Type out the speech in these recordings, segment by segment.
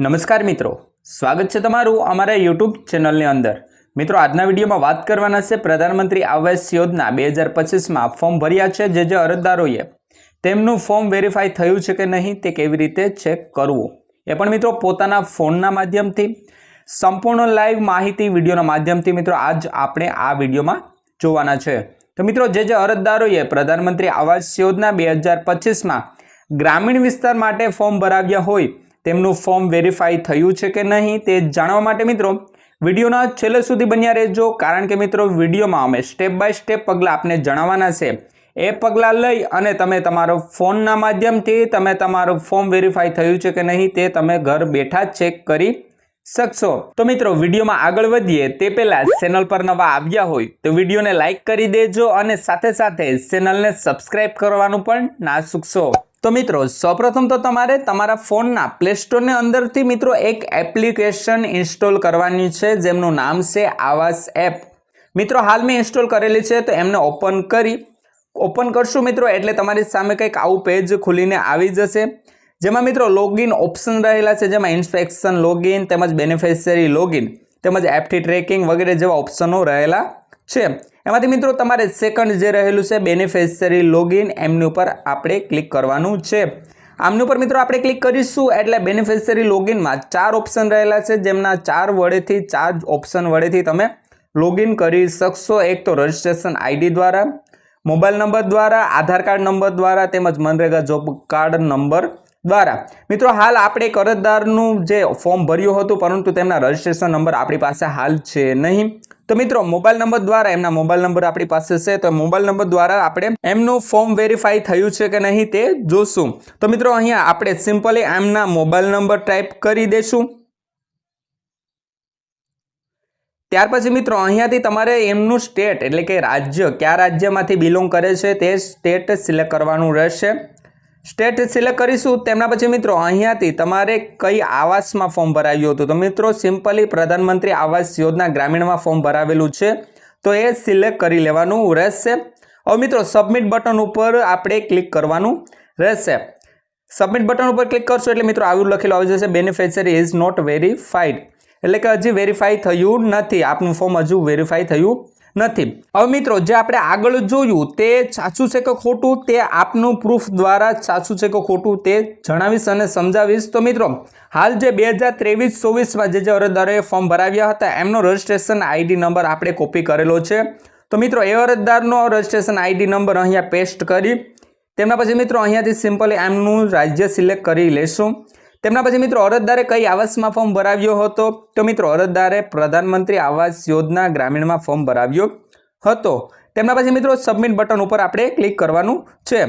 નમસ્કાર મિત્રો. સ્વાગત છે તમારું અમારા યુટ્યુબ ચેનલની અંદર. મિત્રો, આજના વિડીયોમાં વાત કરવાના છે પ્રધાનમંત્રી આવાસ યોજના બે હજાર પચીસમાં ફોર્મ ભર્યા છે જે જે અરજદારોએ તેમનું ફોર્મ વેરીફાઈ થયું છે કે નહીં તે કેવી રીતે ચેક કરવું? એ પણ મિત્રો પોતાના ફોનના માધ્યમથી. સંપૂર્ણ લાઈવ માહિતી વિડીયોના માધ્યમથી મિત્રો આજ આપણે આ વિડીયોમાં જોવાના છે. તો મિત્રો, જે જે અરજદારોએ પ્રધાનમંત્રી આવાસ યોજના બે હજાર પચીસમાં ગ્રામીણ વિસ્તાર માટે ફોર્મ ભરાવ્યા હોય તેમનું ફોર્મ વેરીફાઈ થયું છે કે નહીં તે જાણવા માટે મિત્રો, વિડીયોના છેલ્લે સુધી બન્યા રહેજો. કારણ કે મિત્રો, વિડીયોમાં અમે સ્ટેપ બાય સ્ટેપ પગલાં આપને જણાવવાના છે. એ પગલાં લઈ અને તમે તમારો ફોનના માધ્યમથી તમે તમારું ફોર્મ વેરીફાઈ થયું છે કે નહીં તે તમે ઘર બેઠા ચેક કરી શકશો. તો મિત્રો, વિડીયોમાં આગળ વધીએ. તે પહેલાં ચેનલ પર નવા આવ્યા હોય તો વિડીયોને લાઇક કરી દેજો અને સાથે સાથે ચેનલને સબસ્ક્રાઇબ કરવાનું પણ ના ચૂકશો તો મિત્રો, સૌપ્રથમ તો તમારે તમારા ફોનના પ્લે સ્ટોરની અંદરથી મિત્રો એક એપ્લિકેશન ઇન્સ્ટોલ કરવાની છે, જેમનું નામ છે આવાસ એપ. મિત્રો, હાલ મેં ઇન્સ્ટોલ કરેલી છે, તો એમને ઓપન કરી. ઓપન કરશું મિત્રો, એટલે તમારી સામે કંઈક આવું પેજ ખુલીને આવી જશે. જેમાં મિત્રો લોગિન ઓપ્શન રહેલા છે, જેમાં ઇન્સ્પેક્શન લોગિન તેમજ બેનિફિશિયરી લોગિન તેમજ એફટી ટ્રેકિંગ વગેરે જેવા ઓપ્શનો રહેલા છે. એમાંથી મિત્રો તમારે સેકન્ડ જે રહેલું છે બેનિફિશરી લોગિન એમની ઉપર આપણે ક્લિક કરવાનું છે. આમની ઉપર મિત્રો આપણે ક્લિક કરીશું એટલે બેનિફિશરી લોગિનમાં ચાર ઓપ્શન રહેલા છે, જેમના ચાર વડેથી ચાર ઓપ્શન વડેથી તમે લોગિન કરી શકશો. એક તો રજિસ્ટ્રેશન આઈડી દ્વારા મોબાઈલ નંબર દ્વારા, આધાર કાર્ડ નંબર દ્વારા તેમજ મનરેગા જોબ કાર્ડ નંબર દ્વારા. મિત્રો હાલ આપણે કરજદારનું જે ફોર્મ ભર્યું હતું, પરંતુ તેમના રજિસ્ટ્રેશન નંબર આપણી પાસે હાલ છે નહીં. તો મિત્રો, મોબાઈલ નંબર દ્વારા એમના મોબાઈલ નંબર આપણી પાસે છે, તો મોબાઈલ નંબર દ્વારા આપણે એમનું ફોર્મ વેરીફાઈ થયું છે કે નહીં તે જોશું. તો મિત્રો, અહીંયા આપણે સિમ્પલી એમના મોબાઈલ નંબર ટાઈપ કરી દઈશું ત્યાર પછી મિત્રો, અહીંયાથી તમારે એમનું સ્ટેટ, એટલે કે રાજ્ય, કયા રાજ્યમાંથી બિલોંગ કરે છે તે સ્ટેટ સિલેક્ટ કરવાનું રહેશે. સ્ટેટ સિલેક્ટ કરીશું. તેમના પછી મિત્રો, અહીંયાથી તમારે કઈ આવાસમાં ફોર્મ ભરાવ્યું હતું? તો મિત્રો સિમ્પલી પ્રધાનમંત્રી આવાસ યોજના ગ્રામીણમાં ફોર્મ ભરાવેલું છે. તો એ સિલેક્ટ કરી લેવાનું રહેશે. હવે મિત્રો સબમિટ બટન ઉપર આપણે ક્લિક કરવાનું રહેશે. સબમિટ બટન ઉપર ક્લિક કરશો એટલે મિત્રો, આવું લખેલું આવી જશે બેનિફિશિયરી ઇઝ નોટ વેરીફાઈડ એટલે કે હજી વેરીફાઈ થયું નથી. આપનું ફોર્મ હજુ વેરીફાઈ થયું નથી. હવે મિત્રો, જે આપણે આગળ જોયું તે સાચું છે કે ખોટું તે આપનું પ્રૂફ દ્વારા સાચું છે કે ખોટું તે જણાવીશ અને સમજાવીશ. તો મિત્રો, હાલ જે બે હજાર ત્રેવીસ, ચોવીસમાં જે જે અરજદારોએ ફોર્મ ભરાવ્યા હતા, એમનો રજિસ્ટ્રેશન આઈડી નંબર આપણે કોપી કરેલો છે. તો મિત્રો, એ અરજદારનો રજિસ્ટ્રેશન આઈડી નંબર અહીંયા પેસ્ટ કરી, તેમના પછી મિત્રો, અહીંયાથી સિમ્પલી એમનું રાજ્ય સિલેક્ટ કરી લેશું. તેમના પછી મિત્રો અરજદારે કઈ આવાસમાં ફોર્મ ભરાવ્યો હતો? તો મિત્રો અરજદારે પ્રધાનમંત્રી આવાસ યોજના ગ્રામીણમાં ફોર્મ ભરાવ્યો હતો. તેમના પછી મિત્રો સબમિટ બટન ઉપર આપણે ક્લિક કરવાનું છે.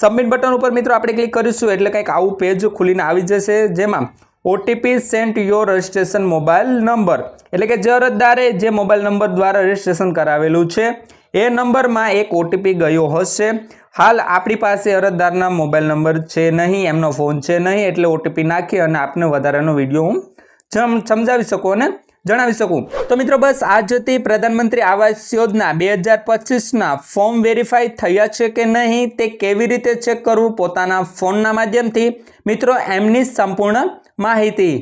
સબમિટ બટન ઉપર મિત્રો આપણે ક્લિક કરીશું એટલે કંઈક આવું પેજ ખુલીને આવી જશે. જેમાં OTP sent your registration mobile number. એટલે કે જે અરજદારે જે મોબાઈલ નંબર દ્વારા રજિસ્ટ્રેશન કરાવેલું છે, એ નંબરમાં એક ઓટીપી ગયો હશે. હાલ આપણી પાસે અરજદારના મોબાઈલ નંબર છે નહીં, એમનો ફોન છે નહીં, એટલે ઓટીપી નાખી અને આપને વધારાનો વીડિયો હું સમજાવી શકું અને જણાવી શકું. તો મિત્રો બસ આ જતી પ્રધાનમંત્રી આવાસ યોજના બે હજાર પચીસના ફોર્મ વેરીફાઈ થયા છે કે નહીં તે કેવી રીતે ચેક કરવું પોતાના ફોનના માધ્યમથી? મિત્રો, એમની સંપૂર્ણ માહિતી